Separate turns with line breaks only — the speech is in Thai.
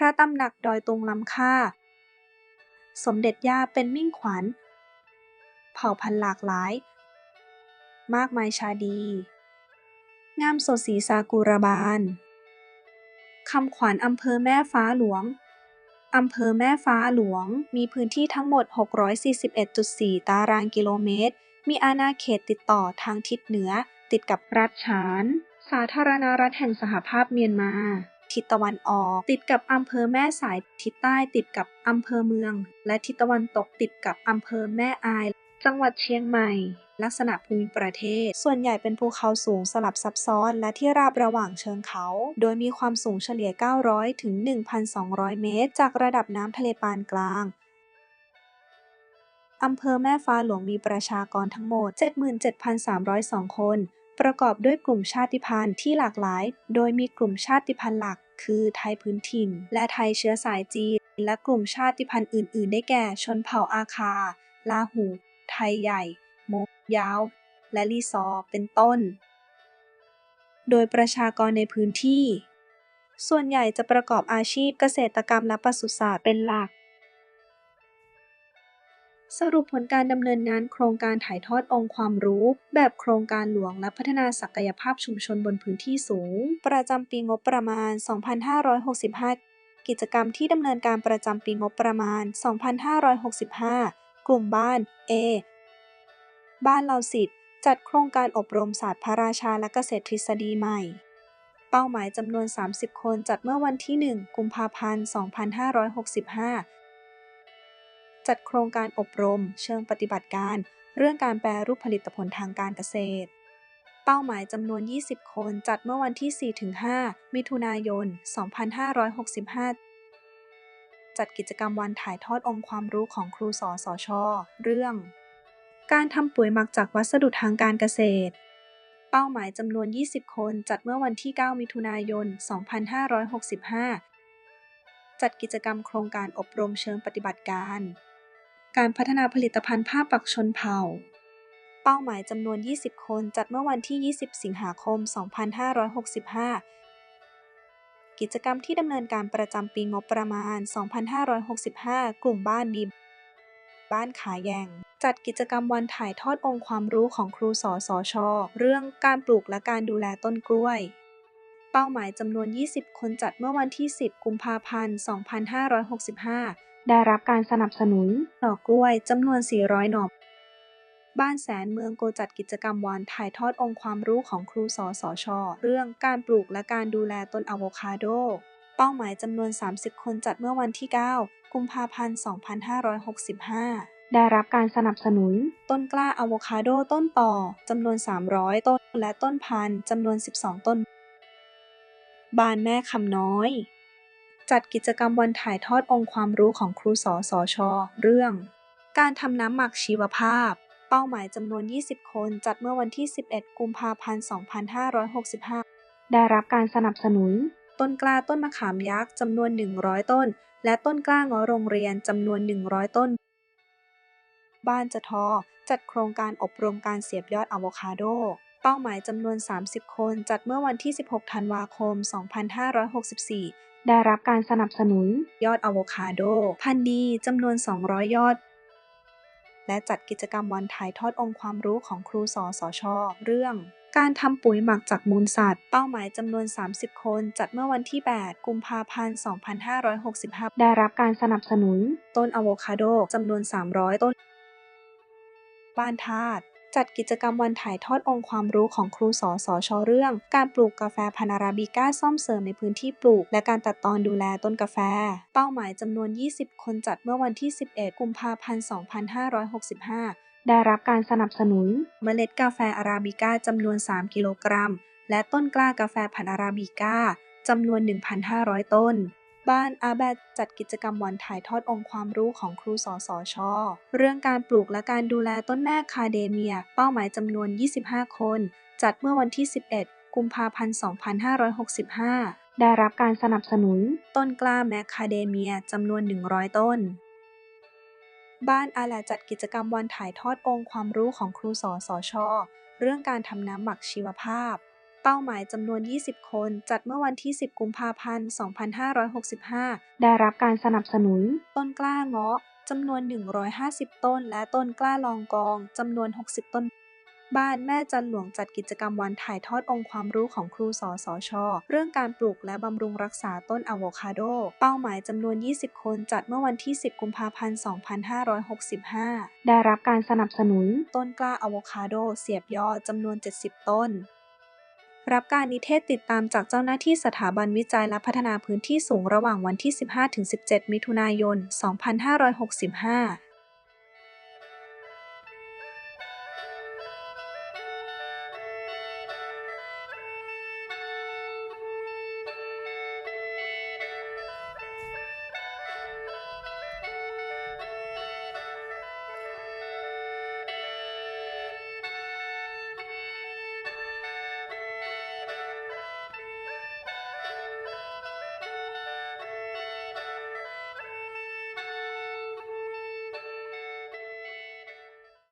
พระตำหนักดอยตุงล้ำค่า สมเด็จย่าเป็นมิ่งขวัญ เผ่าพันธุ์หลากหลาย มากมายชาดี งามสดสีซากุระบานคำขวัญอำเภอแม่ฟ้าหลวง อำเภอแม่ฟ้าหลวง มีพื้นที่ทั้งหมด 641.4 ตารางกิโลเมตร มีอาณาเขตติดต่อทางทิศเหนือ ติดกับรัฐฉาน สาธารณรัฐแห่งสหภาพเมียนมา ทิศตะวันออก ติดกับอำเภอแม่สาย ทิศใต้ติดกับอำเภอเมือง และทิศตะวันตกติดกับอำเภอแม่อาย จังหวัดเชียงใหม่ ลักษณะภูมิประเทศ ส่วนใหญ่เป็นภูเขาสูงสลับซับซ้อน และที่ราบระหว่างเชิงเขา โดยมีความสูงเฉลี่ย 900 ถึง 1,200 เมตร จากระดับน้ำทะเลปานกลางอำเภอแม่ฟ้าหลวงมีประชากรทั้งหมด 77,302 คน ประกอบด้วยกลุ่มชาติพันธุ์ที่หลากหลาย โดยมีกลุ่มชาติพันธุ์หลัก คือไทยพื้นถิ่น และไทยเชื้อสายจีน และกลุ่มชาติพันธุ์อื่น ๆ ได้แก่ ชนเผ่าอาคา ลาหู ไทยใหญ่ มงยาว และลีซอ เป็นต้น โดยประชากรในพื้นที่ ส่วนใหญ่จะประกอบอาชีพเกษตรกรรมและปศุสัตว์เป็นหลัก สรุปผลการดำเนินงานโครงการถ่ายทอดองค์ความรู้ แบบโครงการหลวงและพัฒนาศักยภาพชุมชนบนพื้นที่สูง ประจำปีงบประมาณ 2565 กิจกรรมที่ดำเนินการประจำปีงบประมาณ 2565 กลุ่มบ้าน A บ้านเราศิษย์จัดโครงการอบรมศาสตร์พระราชาและเกษตรทฤษฎีใหม่ เป้าหมายจำนวน 30 คนจัดเมื่อวันที่ 1 กุมภาพันธ์ 2565 จัดโครงการอบรมเชิงปฏิบัติการเรื่องการแปรรูปผลิตผลทางการเกษตร เป้าหมายจำนวน 20 คนจัดเมื่อวันที่ 4-5 มิถุนายน 2565 จัดกิจกรรมวันถ่ายทอดองค์ความรู้ของครูสอสอชอเรื่อง การทำปุ๋ยหมักจากวัสดุทางการเกษตร เป้าหมายจำนวน 20 คนจัดเมื่อวันที่ 9 มิถุนายน 2565 จัดกิจกรรมโครงการอบรมเชิงปฏิบัติการ การพัฒนาผลิตภัณฑ์ผ้าปักชนเผ่า เป้าหมายจำนวน 20 คน จัดเมื่อวันที่ 20 สิงหาคม 2565 กิจกรรมที่ดำเนินการประจำปีงบประมาณ 2565 กลุ่มบ้านดีบ้านขาแยง จัดกิจกรรมวันถ่ายทอดองค์ความรู้ของครูสอสอชอเรื่องการปลูกและการดูแลต้นกล้วย เป้าหมายจำนวน 20 คนจัดเมื่อวันที่ 10 กุมภาพันธ์ 2565 ได้รับการสนับสนุนหน่อกล้วยจำนวน 400หน่อบ้านแสนเมืองโกจัดกิจกรรมวันถ่ายทอดองค์ความรู้ของครูสอสอชอเรื่องการปลูกและการดูแลต้นอะโวคาโด เป้าหมายจำนวน 30 คนจัดเมื่อวันที่ 9 กุมภาพันธ์ 2565ได้รับการสนับสนุน ต้นกล้าอะโวคาโดต้นต่อจำนวน 300 ต้น และต้นพันธุ์จำนวน 12 ต้นบ้านแม่คำน้อย จัดกิจกรรมวันถ่ายทอดองค์ความรู้ของครูสอสอชอเรื่อง การทำน้ำหมักชีวภาพ เป้าหมายจำนวน 20 คนจัดเมื่อวันที่ 11 กุมภาพันธ์ 2565 ได้รับการสนับสนุน ต้นกล้าต้นมะขามยักษ์จำนวน 100 ต้น และต้นกล้างาะโรงเรียนจำนวน 100 ต้น บ้านจะทอ จัดโครงการอบรมการเสียบยอดอะโวคาโด เป้าหมายจำนวน 30 คน จัดเมื่อวันที่ 16 ธันวาคม 2564 ได้รับการสนับสนุนยอดอะโวคาโด พันธุ์ดีจำนวน 200 ยอด และจัดกิจกรรมวันถ่ายทอดองค์ความรู้ของครูสอสอชอเรื่องการทำปุ๋ยหมักจากมูลสัตว์ เป้าหมายจำนวน 30 คน จัดเมื่อวันที่ 8 กุมภาพันธ์ 2565 ได้รับการสนับสนุน ต้นอะโวคาโดจำนวน 300 ต้น บ้านธาตุ จัดกิจกรรมวันถ่ายทอดองค์ความรู้ของครูสอสอชอเรื่อง การปลูกกาแฟพันธุ์อาราบิก้าซ่อมเสริมในพื้นที่ปลูก และการตัดตอนดูแลต้นกาแฟ เป้าหมายจำนวน 20 คนจัดเมื่อวันที่ 11 กุมภาพันธ์ 2565 ได้รับการสนับสนุน เมล็ดกาแฟอาราบิก้าจำนวน 3 กิโลกรัม และต้นกล้ากาแฟพันธุ์อาราบิก้าจำนวน 1,500 ต้น บ้านอาแบดจัดกิจกรรมวันถ่ายทอดองค์ความรู้ของครูสอสอชอเรื่องการปลูกและการดูแลต้นแม่คาเดเมีย เป้าหมายจำนวน 25 คน จัดเมื่อวันที่ 11 กุมภาพันธ์ 2565 ได้รับการสนับสนุน ต้นกล้าแมคคาเดเมียจำนวน 100 ต้นบ้านอาแลจัดกิจกรรมวันถ่ายทอดองค์ความรู้ของครูสอสอชอเรื่องการทำน้ำหมักชีวภาพ เป้าหมายจำนวน 20 คน จัดเมื่อวันที่ 10 กุมภาพันธ์ 2565 ได้รับการสนับสนุน ต้นกล้าเงาะจำนวน 150 ต้น และต้นกล้าลองกองจำนวน 60 ต้น บ้านแม่จันหลวงจัดกิจกรรมวันถ่ายทอดองค์ความรู้ของครูสสชเรื่องการปลูกและบำรุงรักษาต้นอะโวคาโด เป้าหมายจำนวน 20 คนจัดเมื่อวันที่ 10 กุมภาพันธ์ 2565 ได้รับการสนับสนุน ต้นกล้าอะโวคาโด เสียบยอดจำนวน 70 ต้น รับการนิเทศติดตามจากเจ้าหน้าที่สถาบันวิจัยและพัฒนาพื้นที่สูงระหว่างวันที่ 15-17 มิถุนายน 2565